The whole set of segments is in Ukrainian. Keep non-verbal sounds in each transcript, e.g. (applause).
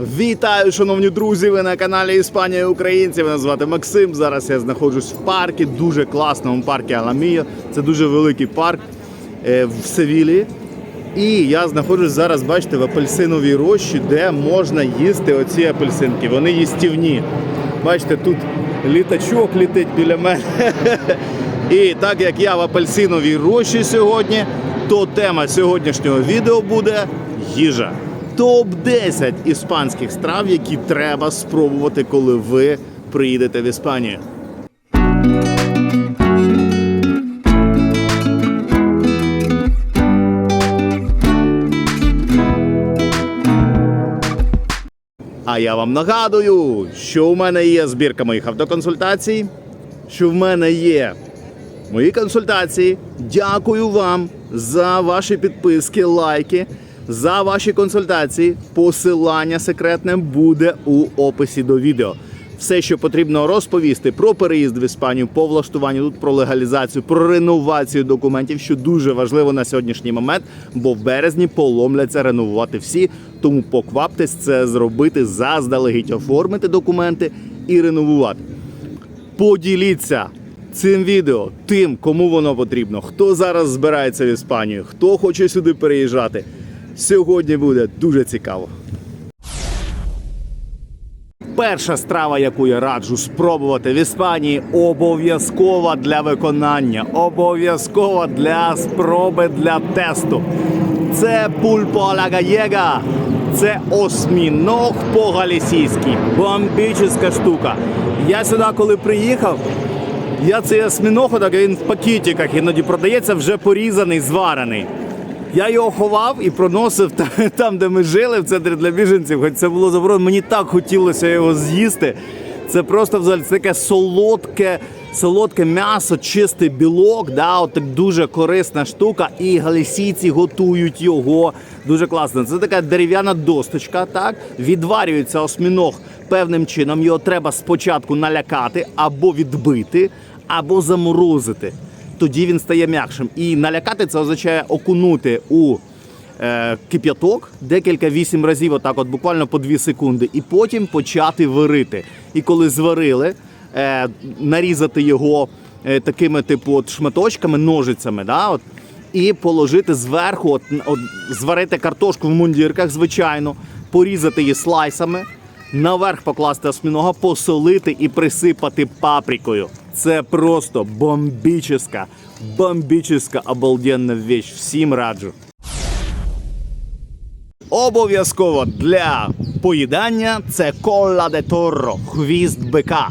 Вітаю, шановні друзі! Ви на каналі Іспанія і Українці. Мене звати Максим. Зараз я знаходжусь в парку, дуже класному парку Аламія. Це дуже великий парк е, в Севілі. І я знаходжусь зараз, бачите, в апельсиновій рощі, де можна їсти оці апельсинки. Вони їстівні. Бачите, тут літачок літить біля мене. (laughs) І так як я в апельсиновій рощі сьогодні, то тема сьогоднішнього відео буде їжа. Топ-10 іспанських страв, які треба спробувати, коли ви приїдете в Іспанію. А я вам нагадую, що у мене є збірка моїх автоконсультацій, що в мене є мої консультації. Дякую вам за ваші підписки, лайки, за ваші консультації. Посилання секретне буде у описі до відео. Все, що потрібно розповісти про переїзд в Іспанію, по влаштуванню тут про легалізацію, про реновацію документів, що дуже важливо на сьогоднішній момент, бо в березні поломляться реновувати всі. Тому покваптесь це зробити заздалегідь, оформити документи і реновувати. Поділіться цим відео тим, кому воно потрібно, хто зараз збирається в Іспанію, хто хоче сюди переїжджати. Сьогодні буде дуже цікаво. Перша страва, яку я раджу спробувати в Іспанії, обов'язкова для виконання, обов'язкова для спроби для тесту. Це пульпо ла галlega. Це осьміног по-галісійськи. Бомбічна штука. Я сюди, коли приїхав, я цей осьміног, так він в пакетиках іноді продається, вже порізаний, зварений. Я його ховав і проносив там, де ми жили, в центрі для біженців. Хоч це було заборонено. Мені так хотілося його з'їсти. Це просто взагалі це таке солодке, солодке м'ясо, чистий білок. Да, от дуже корисна штука. І галісійці готують його дуже класно. Це така дерев'яна досточка. Так відварюється осьміног певним чином. Його треба спочатку налякати або відбити, або заморозити тоді він стає м'якшим. І налякати це означає окунути у е, кип'яток декілька вісім разів, отак, от буквально по 2 секунди, і потім почати варити. І коли зварили, е, нарізати його е, такими, типу, от шматочками, ножицями, да, от, і положити зверху, от, от, зварити картошку в мундірках, звичайно, порізати її слайсами. Наверх покласти осьмінога, посолити і присипати паприкою. Це просто бомбіческа, бомбічна обалденна вещь. Всім раджу. Обов'язково для поїдання це кола де торро, хвіст бика.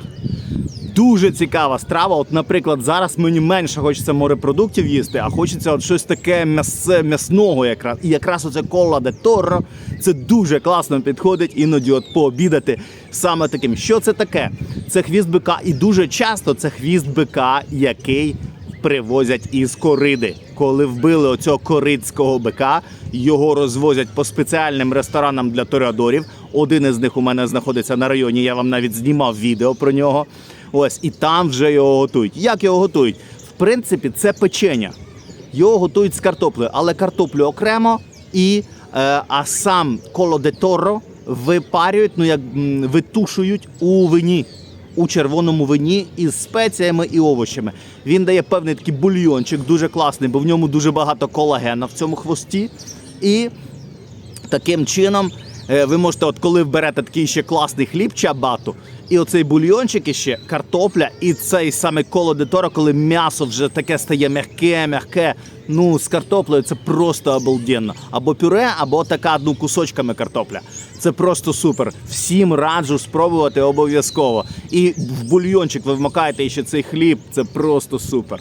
Дуже цікава страва. От, наприклад, зараз мені менше хочеться морепродуктів їсти, а хочеться от щось таке м'ясе, м'ясного якраз. І якраз оце колла де торро це дуже класно підходить іноді от пообідати саме таким. Що це таке? Це хвіст бика, і дуже часто це хвіст бика, який привозять із кориди. Коли вбили оцього коридського бика, його розвозять по спеціальним ресторанам для тоreadорів. Один із них у мене знаходиться на районі. Я вам навіть знімав відео про нього. Ось і там вже його готують. Як його готують? В принципі, це печення. Його готують з картоплею, але картоплю окремо і е, а сам коло де випарюють, ну як витушують у вині. У червоному вині із спеціями і овочами. Він дає певний такий бульйончик, дуже класний, бо в ньому дуже багато колагена в цьому хвості. І таким чином ви можете, от коли берете такий ще класний хліб чабату, і оцей бульйончик іще, картопля, і цей саме коло де коли м'ясо вже таке стає м'яке, м'яке. Ну, з картоплею це просто обалденно. Або пюре, або така ну, кусочками картопля. Це просто супер. Всім раджу спробувати обов'язково. І в бульйончик ви вмикаєте ще цей хліб. Це просто супер.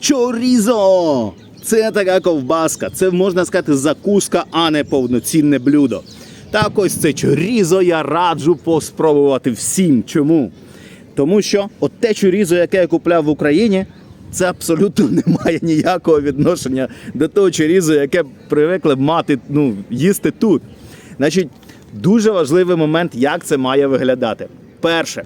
Чорізо! Це така ковбаска. Це можна сказати закуска, а не повноцінне блюдо. Так ось це чорізо я раджу поспробувати всім. Чому? Тому що от те чорізо, яке я купляв в Україні, це абсолютно не має ніякого відношення до того чорізо, яке привикли мати, ну, їсти тут. Значить, дуже важливий момент, як це має виглядати. Перше,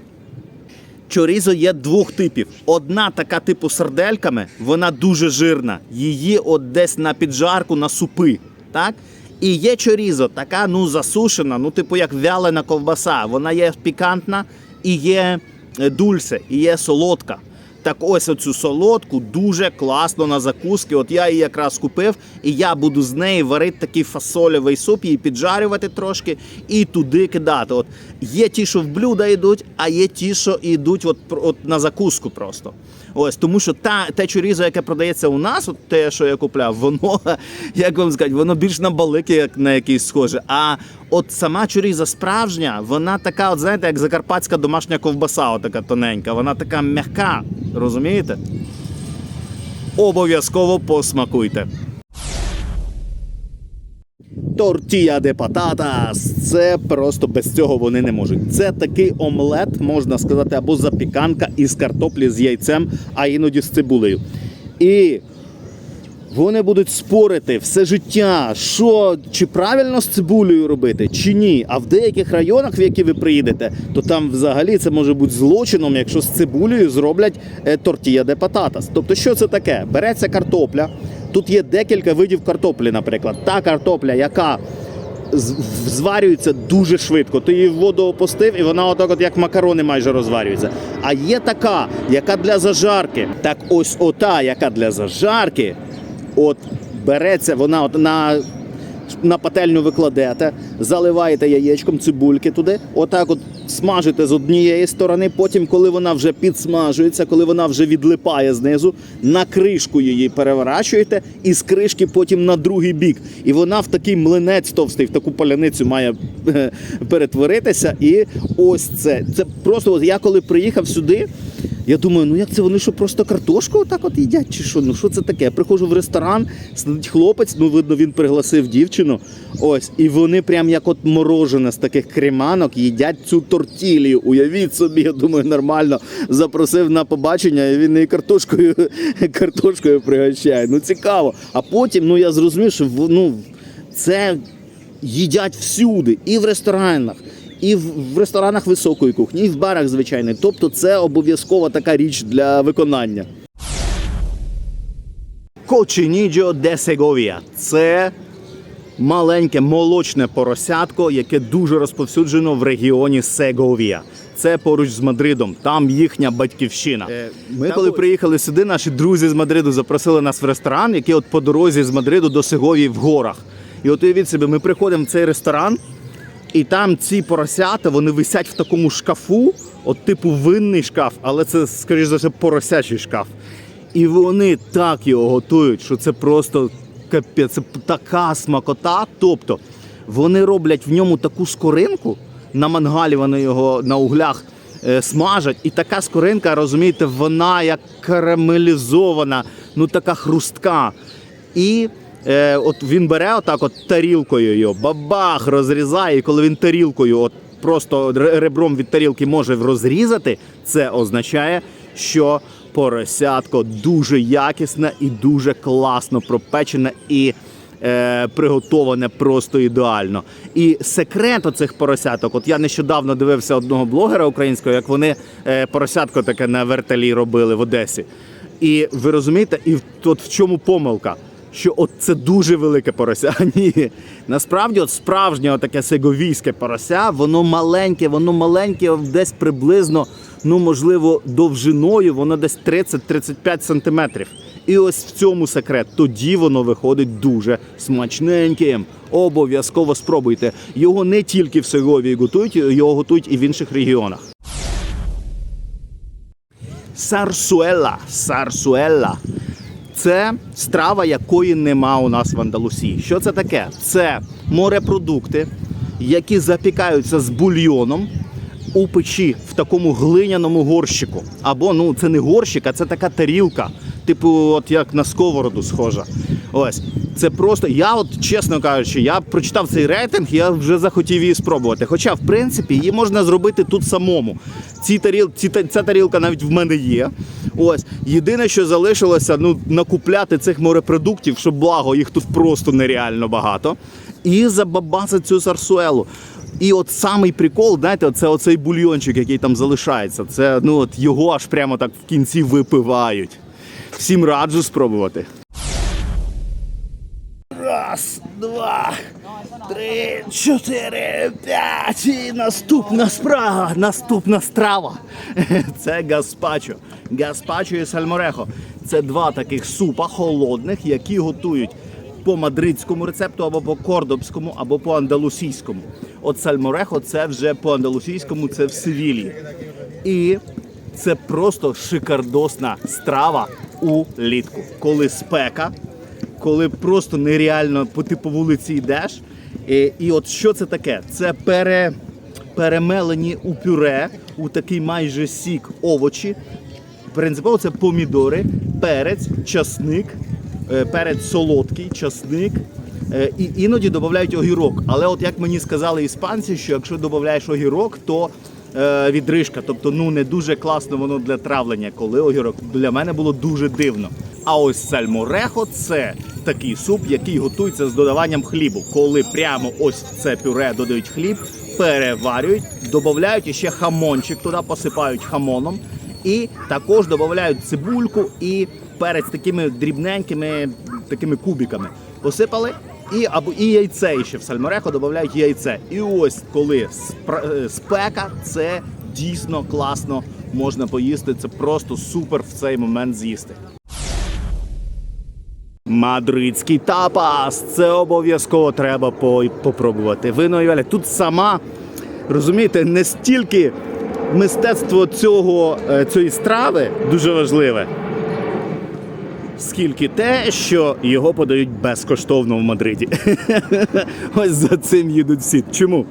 Чорізо є двох типів. Одна така типу сардельками, вона дуже жирна. Її от десь на піджарку, на супи. Так? І є чорізо, така ну засушена, ну типу як вялена ковбаса. Вона є пікантна і є е, дульсе, і є солодка. Так ось оцю солодку дуже класно на закуски. От я її якраз купив, і я буду з неї варити такий фасольовий суп, її піджарювати трошки і туди кидати. От є ті, що в блюда йдуть, а є ті, що йдуть от, от на закуску просто. Ось тому, що та те чорізо, яке продається у нас, от те, що я купляв, воно (laughs) як вам сказати, воно більш на балики, як на якийсь схоже. А от сама чоріза справжня, вона така, от знаєте, як закарпатська домашня ковбаса, отака тоненька, вона така м'яка, розумієте? Обов'язково посмакуйте. Тортія де пататас. Це просто без цього вони не можуть. Це такий омлет, можна сказати, або запіканка із картоплі з яйцем, а іноді з цибулею. І вони будуть спорити все життя, що чи правильно з цибулею робити, чи ні. А в деяких районах, в які ви приїдете, то там взагалі це може бути злочином, якщо з цибулею зроблять е, тортія де пататас. Тобто, що це таке? Береться картопля. Тут є декілька видів картоплі, наприклад. Та картопля, яка зварюється дуже швидко. Ти її в воду опустив, і вона отак, от як макарони, майже розварюється. А є така, яка для зажарки. Так ось ота, яка для зажарки, от береться вона от на. На пательню викладете, заливаєте яєчком цибульки туди, отак от смажите з однієї сторони. Потім, коли вона вже підсмажується, коли вона вже відлипає знизу, на кришку її переворачуєте і з кришки потім на другий бік. І вона в такий млинець товстий, в таку паляницю має (laughs) перетворитися. І ось це. Це просто я коли приїхав сюди. Я думаю, ну як це вони що просто картошку отак от їдять, чи що? Ну що це таке? Я приходжу в ресторан, сидить хлопець, ну видно, він пригласив дівчину. Ось, і вони прям як от морожене з таких креманок їдять цю тортілію. Уявіть собі, я думаю, нормально запросив на побачення, і він її картошкою, (laughs) картошкою пригощає. Ну цікаво. А потім, ну я зрозумів, що ну, це їдять всюди, і в ресторанах. І в ресторанах високої кухні, і в барах звичайних. Тобто це обов'язкова така річ для виконання. Коченіджо де Сеговія. Це маленьке молочне поросятко, яке дуже розповсюджено в регіоні Сеговія. Це поруч з Мадридом, там їхня батьківщина. Ми, коли приїхали сюди, наші друзі з Мадриду запросили нас в ресторан, який от по дорозі з Мадриду до Сеговії в горах. І от уявіть собі, ми приходимо в цей ресторан, і там ці поросята вони висять в такому шкафу, от типу винний шкаф, але це, скоріш за все, поросячий шкаф. І вони так його готують, що це просто капець, це така смакота. Тобто вони роблять в ньому таку скоринку, на мангалі вони його на углях е, смажать, і така скоринка, розумієте, вона як карамелізована, ну така хрустка. І е, от він бере отак, от тарілкою його, бабах, розрізає, і коли він тарілкою, от просто ребром від тарілки може розрізати, це означає, що поросятко дуже якісне і дуже класно пропечене і е, приготоване просто ідеально. І секрет оцих поросяток, от я нещодавно дивився одного блогера українського, як вони е, поросятко таке на верталі робили в Одесі. І ви розумієте, і от в чому помилка? Що от це дуже велике порося. (laughs) Ні. Насправді, от справжнє таке сеговійське порося, воно маленьке, воно маленьке, десь приблизно, ну можливо, довжиною, воно десь 30-35 сантиметрів. І ось в цьому секрет. Тоді воно виходить дуже смачненьким. Обов'язково спробуйте. Його не тільки в Сеговії готують, його готують і в інших регіонах. Сарсуела. Сарсуела. Це страва, якої нема у нас в Андалусії. Що це таке? Це морепродукти, які запікаються з бульйоном у печі в такому глиняному горщику. Або ну це не горщик, а це така тарілка, типу, от як на сковороду схожа. Ось це просто. Я, от чесно кажучи, я прочитав цей рейтинг, я вже захотів її спробувати. Хоча, в принципі, її можна зробити тут самому. Ці таріл, ці, ця тарілка навіть в мене є. Ось єдине, що залишилося, ну накупляти цих морепродуктів, що благо їх тут просто нереально багато. І забабасити цю сарсуелу. І от самий прикол, знаєте, це оцей бульйончик, який там залишається. Це ну от його аж прямо так в кінці випивають. Всім раджу спробувати. Раз, два, Три, чотири, п'ять. І наступна справа. Наступна страва. (laughs) Це гаспачо. Гаспачо і сальморехо. Це два таких супа холодних, які готують по мадридському рецепту, або по кордобському, або по андалусійському. От сальморехо це вже по андалусійському, це в Севілії. І це просто шикардосна страва у літку. Коли спека, коли просто нереально по типу вулиці йдеш. І, і от що це таке? Це пере, перемелені у пюре, у такий майже сік овочі. Принципово це помідори, перець, часник, е, перець солодкий, часник. е, І іноді додають огірок. Але от як мені сказали іспанці, що якщо додаєш огірок, то е, відрижка. Тобто ну не дуже класно воно для травлення, коли огірок. Для мене було дуже дивно. А ось сальморехо це такий суп, який готується з додаванням хлібу. Коли прямо ось в це пюре додають хліб, переварюють, додають іще хамончик, туди посипають хамоном. І також додають цибульку і перець такими дрібненькими такими кубиками. Посипали. І або і яйце ще в сальморехо додають яйце. І ось коли е, спека, це дійсно класно можна поїсти. Це просто супер в цей момент з'їсти. Мадридський тапас. Це обов'язково треба попробувати. Вино і Валя. Тут сама розумієте, не стільки мистецтво цього, е, цієї страви дуже важливе, скільки те, що його подають безкоштовно в Мадриді. (laughs) Ось за цим їдуть всі. Чому?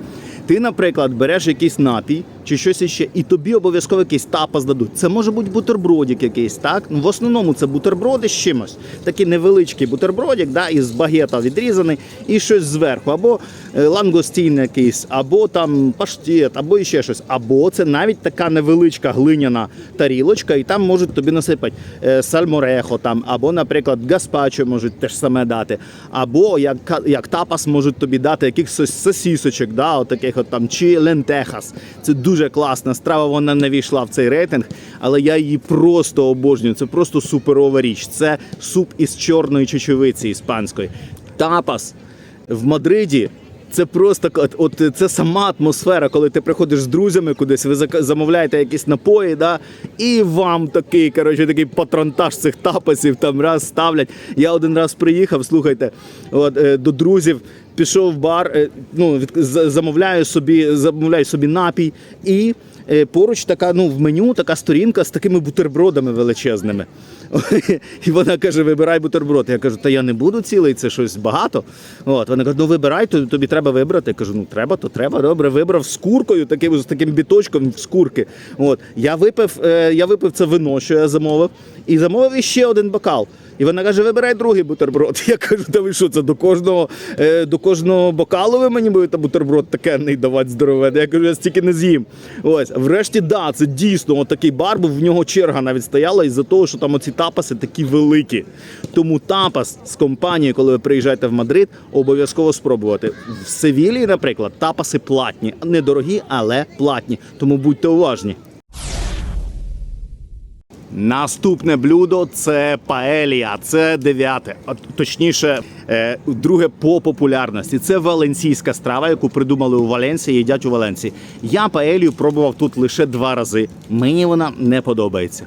Ти, наприклад, береш якийсь напій чи щось іще, і тобі обов'язково якийсь тапас дадуть. Це може бути бутербродик якийсь, так? Ну, в основному це бутерброди з чимось. Такий невеличкий бутербродик, да, із багета відрізаний, і щось зверху. Або е, лангостін якийсь, або там паштет, або іще щось. Або це навіть така невеличка глиняна тарілочка, і там можуть тобі насипати е, сальморехо, там, або, наприклад, гаспачо можуть теж саме дати. Або як, як тапас можуть тобі дати якихось сосісочок, да, от таких от там, чи лентехас. Це дуже класна страва, вона не війшла в цей рейтинг, але я її просто обожнюю. Це просто суперова річ. Це суп із чорної чечевиці іспанської. Тапас в Мадриді. Це просто от, от це сама атмосфера, коли ти приходиш з друзями кудись, ви замовляєте якісь напої, да, і вам такий, коротше, такий патронтаж цих тапасів там раз ставлять. Я один раз приїхав, слухайте, от, е, до друзів. Пішов в бар, е, ну замовляю собі, замовляю собі напій, і поруч така, ну в меню така сторінка з такими бутербродами величезними. (laughs) І вона каже: вибирай бутерброд. Я кажу, та я не буду цілий, це щось багато. От вона каже, ну вибирай, то тобі треба вибрати. Я кажу, ну треба, то треба. Добре, вибрав з куркою, таким з таким біточком з курки. От я випив, е, я випив це вино, що я замовив, і замовив іще один бокал. І вона каже: вибирай другий бутерброд. (laughs) Я кажу, та ви що це до кожного е, до кожного бокалу ви мені будете бутерброд такенний давати здорове. Я кажу, я стільки не з'їм. Ось, врешті, да, це дійсно от такий бар, був в нього черга навіть стояла із-за того, що там оці тапаси такі великі. Тому тапас з компанією, коли ви приїжджаєте в Мадрид, обов'язково спробувати. В Севілії, наприклад, тапаси платні, недорогі, але платні. Тому будьте уважні. Наступне блюдо це паелія. Це дев'яте, а точніше, е, друге по популярності. Це валенсійська страва, яку придумали у Валенсії, їдять у Валенсії. Я паелію пробував тут лише два рази. Мені вона не подобається.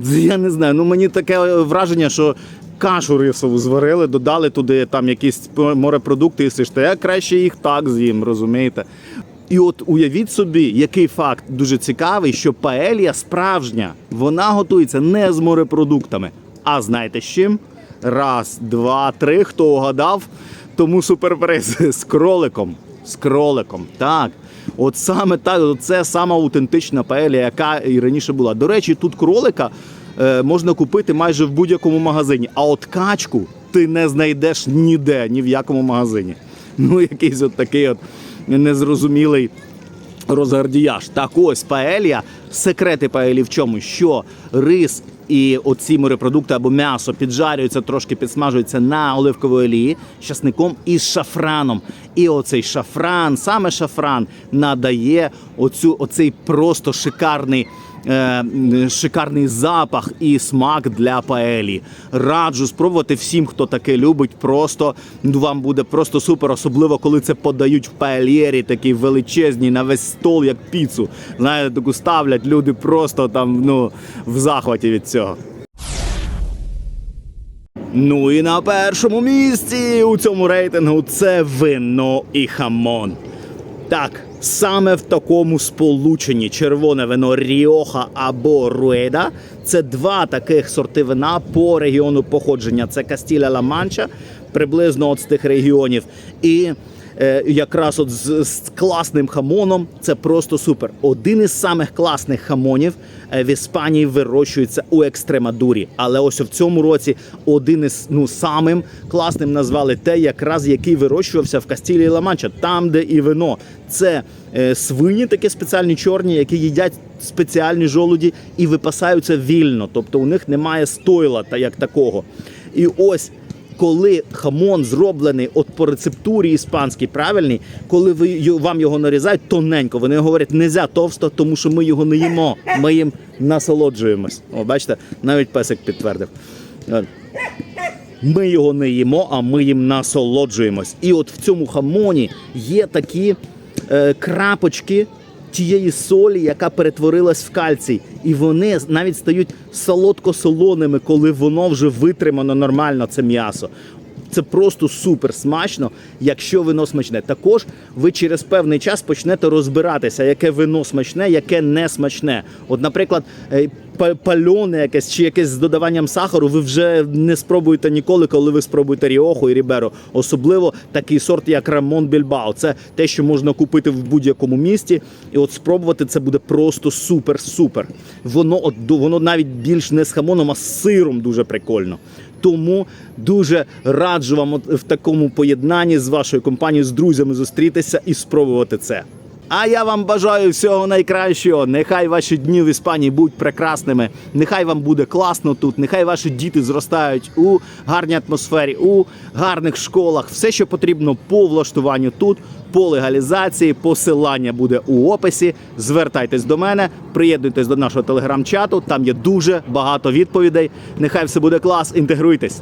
Я не знаю. Ну мені таке враження, що кашу рисову зварили, додали туди там якісь морепродукти і сиште. Я краще їх так з'їм, розумієте? І от уявіть собі, який факт дуже цікавий, що паелія справжня, вона готується не з морепродуктами, а знаєте з чим? Раз, два, три. Хто угадав, тому суперприз (laughs) з кроликом. З кроликом. Так. От саме так, це сама аутентична паелія, яка і раніше була. До речі, тут кролика е, можна купити майже в будь-якому магазині. А от качку ти не знайдеш ніде, ні в якому магазині. Ну, якийсь от такий от незрозумілий розгардіяж. Так ось паелія, секрети паелі в чому? Що рис і оці морепродукти або м'ясо піджарюються, трошки підсмажуються на оливковій олії з часником і з шафраном. І оцей шафран, саме шафран, надає оцю, оцей просто шикарний шикарний запах і смак для паелі. Раджу спробувати всім, хто таке любить. Просто ну, вам буде просто супер, особливо коли це подають в паельєрі, такий величезний на весь стол, як піцу. Знаєте, таку ставлять люди просто там ну в захваті від цього. Ну і на першому місці у цьому рейтингу це вино і хамон. Так, саме в такому сполученні червоне вино Ріоха або Руеда це два таких сорти вина по регіону походження. Це Кастіля Ла Манча, приблизно от з тих регіонів. І якраз от з, з класним хамоном це просто супер. Один із самих класних хамонів е, в Іспанії вирощується у Екстремадурі. Але ось в цьому році один із ну самим класним назвали те, якраз який вирощувався в Кастілі Ла Манча, там, де і вино. Це е, свині, такі спеціальні чорні, які їдять спеціальні жолуді і випасаються вільно. Тобто у них немає стойла та як такого. І ось коли хамон зроблений от по рецептурі іспанській правильній, коли ви вам його нарізають тоненько, вони говорять, нельзя товсто, тому що ми його не їмо. Ми їм насолоджуємось. О, бачите, навіть песик підтвердив. Ми його не їмо, а ми їм насолоджуємось. І от в цьому хамоні є такі е, крапочки тієї солі, яка перетворилась в кальцій. І вони навіть стають солодко-солоними, коли воно вже витримано нормально, це м'ясо. Це просто супер смачно, якщо вино смачне. Також ви через певний час почнете розбиратися, яке вино смачне, яке не смачне. От, наприклад, е, пальоне якесь чи якесь з додаванням сахару, ви вже не спробуєте ніколи, коли ви спробуєте Ріоху і Ріберо. Особливо такий сорт, як Рамон Більбао. Це те, що можна купити в будь-якому місті. І от спробувати це буде просто супер-супер. Воно от воно навіть більш не з хамоном, а з сиром дуже прикольно. Тому дуже раджу вам в такому поєднанні з вашою компанією, з друзями зустрітися і спробувати це. А я вам бажаю всього найкращого. Нехай ваші дні в Іспанії будуть прекрасними. Нехай вам буде класно тут. Нехай ваші діти зростають у гарній атмосфері, у гарних школах. Все, що потрібно по влаштуванню тут, по легалізації. Посилання буде у описі. Звертайтесь до мене, приєднуйтесь до нашого телеграм-чату. Там є дуже багато відповідей. Нехай все буде клас. Інтегруйтесь.